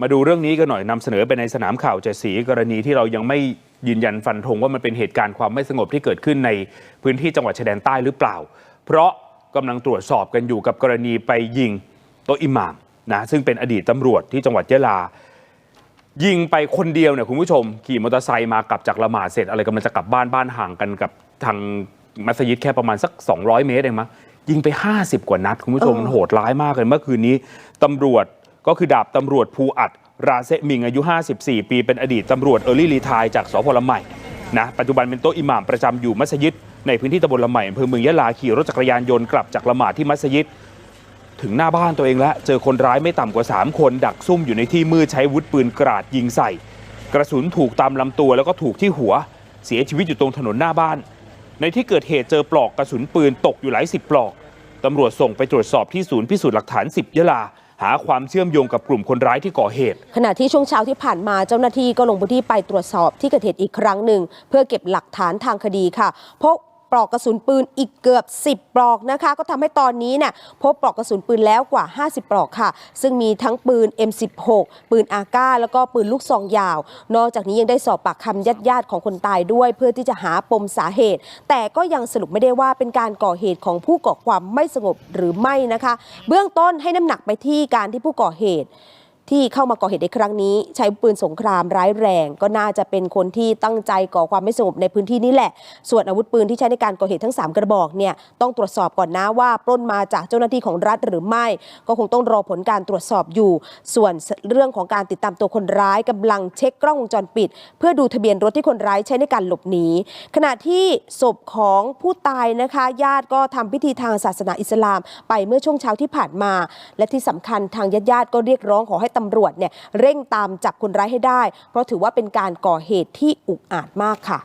มาดูเรื่องนี้กันหน่อยนำเสนอไปในสนามข่าวเจสีกรณีที่เรายังไม่ยืนยันฟันธงว่ามันเป็นเหตุการณ์ความไม่สงบที่เกิดขึ้นในพื้นที่จังหวัดชายแดนใต้หรือเปล่า เพราะกำลังตรวจสอบกันอยู่กับกรณีไปยิงโตอิหม่ามนะซึ่งเป็นอดีตตำรวจที่จังหวัดยะลา ยิงไปคนเดียวเนี่ยคุณผู้ชม ขี่มอเตอร์ไซค์มากลับจากละหมาดเสร็จอะไรกำลังจะกลับบ้านบ้านห่างกันกับทางมัสยิดแค่ประมาณสัก 200 เมตรเองมั้งยิงไป 50 กว่านัดคุณผู้ชมมันโหดร้ายมากเลยเมื่อคืนนี้ตำรวจ ก็คือดาบตำรวจภูอัด ราเซมิงอายุ 54 ปี เป็นอดีตตำรวจเออร์ลี่รีไทายจากสพละใหม่นะปัจจุบันเป็นโต๊ะอิหม่ามประจำอยู่มัสยิดในพื้นที่ตำบลละใหม่อำเภอเมืองยะลาขี่รถจักรยานยนต์กลับจากละหมาดที่มัสยิด ถึงหน้าบ้านตัวเองแล้วเจอคนร้ายไม่ต่ำกว่า 3 คน ดักซุ่มอยู่ในที่มืดใช้วุธปืนกราดยิงใส่ กระสุนถูกตามลำตัวแล้วก็ถูกที่หัว เสียชีวิตอยู่ตรงถนนหน้าบ้าน ในที่เกิดเหตุเจอปลอกกระสุนปืนตกอยู่หลายสิบปลอกตำรวจส่งไปตรวจสอบที่ศูนย์พิสูจน์หลักฐาน 10 ยะลา หาความเชื่อมโยงกับกลุ่มคนร้ายที่ก่อเหตุ ขณะที่ช่วงเช้าที่ผ่านมาเจ้าหน้าที่ก็ลงพื้นที่ไปตรวจสอบที่เกิดเหตุอีกครั้งหนึ่งเพื่อเก็บหลักฐานทางคดีค่ะพบ ปลอกกระสุนปืนอีกเกือบ 10 ปลอกนะคะ ก็ทำให้ตอนนี้เนี่ยพบปลอกกระสุนปืนแล้วกว่า 50 ปลอกค่ะ ซึ่งมีทั้งปืน M16 ปืนอาก้าแล้วก็ปืนลูกซองยาว นอกจากนี้ยังได้สอบปากคำญาติญาติๆของคนตายด้วย เพื่อที่จะหาปมสาเหตุ แต่ก็ยังสรุปไม่ได้ว่าเป็นการก่อเหตุของผู้ก่อความไม่สงบหรือไม่นะคะ เบื้องต้นให้น้ำหนักไปที่การที่ผู้ก่อเหตุ ที่เข้ามาก่อเหตุในครั้งนี้ ใช้ปืนสงครามร้ายแรง ก็น่าจะเป็นคนที่ตั้งใจก่อความไม่สงบในพื้นที่นี้แหละ ส่วนอาวุธปืนที่ใช้ในการก่อเหตุทั้ง 3 กระบอกเนี่ยต้องตรวจสอบก่อนนะว่าปล้นมาจากเจ้าหน้าที่ของรัฐหรือไม่ ก็คงต้องรอผลการตรวจสอบอยู่ ส่วนเรื่องของการติดตามตัวคนร้ายกำลังเช็คกล้องวงจรปิด เพื่อดูทะเบียนรถที่คนร้ายใช้ในการหลบหนีขณะที่ศพของผู้ตายนะคะญาติก็ทำพิธีทางศาสนาอิสลาม ไปเมื่อช่วงเช้าที่ผ่านมา และที่สำคัญทางญาติญาติๆก็เรียกร้องขอให้ตำรวจเนี่ยเร่งตามจับคนร้ายให้ได้ เพราะถือว่าเป็นการก่อเหตุที่อุกอาจมากค่ะ